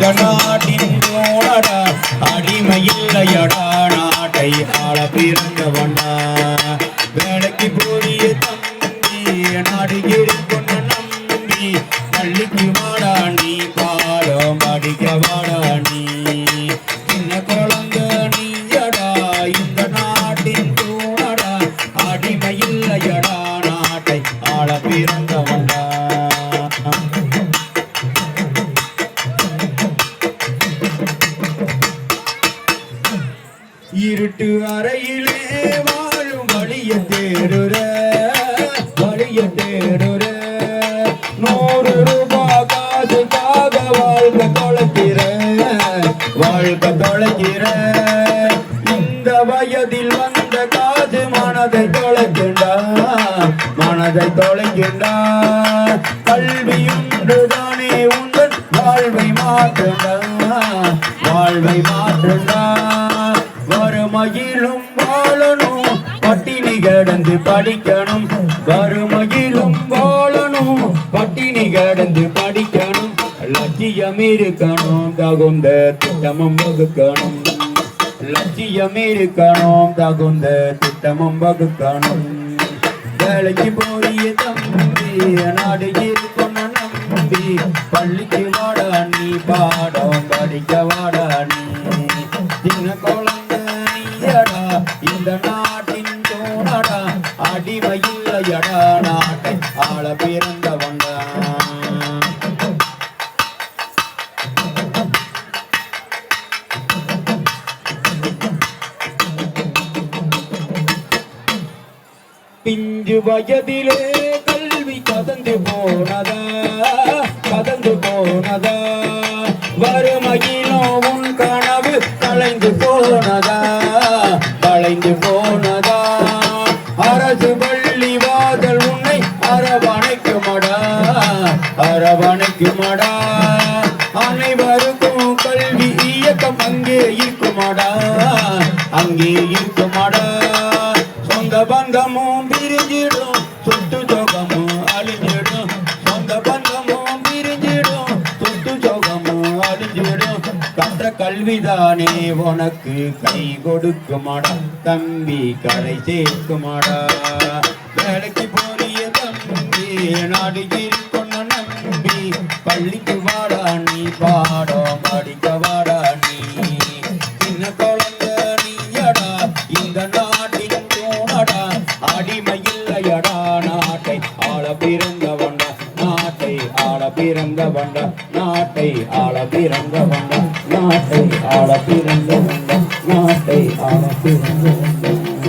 இந்த நாட்டின் தோழடா அடிமையில்லையடா நாட்டை ஆள பிறந்தவன்டா. வேலைக்கு போதிய தம்பி நாடு கொண்ட நம்பி. பள்ளிக்கு வாடா நீ பாடம் அடிக்க வாடா நீ. சின்ன குழந்த நீயடா இந்த நாட்டின் தூணடா. அடிமையில்லையடா நாட்டை ஆள பிறந்தவன்டா. இருட்டு அறையிலே வாழும் வழிய தேடுற வழிய தேடுற. நூறு ரூபாய் காசுக்காக வாழ்க்கை தொலைக்கிற வாழ்க்கை தொலைக்கிற. இந்த வயதில் வந்த காசு மனதை தொலைக்கின்றா மனதை தொலைக்கின்றா. கல்வி கல்வியுண்டுதானே உங்கள் வாழ்வை மாற்றுண்டா வாழ்வை மாற்றுண்டா வறுமையிலும் வாழணும். பட்டினி கடந்து படிக்கணும். வறுமையிலும் வாழணும். பட்டினி கடந்து படிக்கணும். லட்சியம் இருக்கணும். தகுந்த திட்டமும் வகுக்கணும். லட்சியம் இருக்கணும். தகுந்த திட்டமும் வகுக்கணும். வேலைக்கு போறிய தம்பி நாடு இருக்கணும் நம்பி பள்ளிக்கு வாடா நீ பாடம் படிக்க வாடா நீ. சின்ன குழந்தை இந்த நாட்டின் தோணடா அடிமையில்லையடா நாட்டை ஆள பிறந்தவன்டா பிஞ்சு வயதிலே கல்வி கதந்து போனதா கதந்து போ அழிந்து போனதா? அரசு பள்ளி வாதல் உன்னை அரவணைக்குமடா? அரவணைக்குமடா? அனைவருக்கும் கல்வி இயக்கம் அங்கே இருக்குமாடா? அங்கே இருக்குமாடா? சொந்த பந்தமும் பிரிஞ்சிடும் சுட்டு ஜோகமும் கல்விதானே உனக்கு கை கொடுக்குமாடா. தம்பி கரை சேர்க்குமாடா. வேலைக்கு போறிய தம்பி நாடு கொண்ட நம்பி பள்ளிக்கு வாடா நீ பாடம் படிக்க வாடா நீ. சின்ன குழந்தை நீயடா இந்த நாட்டின் தூணடா. அடிமையில்லையடா நாட்டை ஆள பிறந்த பிறந்த வண்ட நாட்டை ஆள பிறந்த வண்ட நாட்டை ஆள பிறந்த வண்ட நாட்டை ஆள பிறந்த வண்ட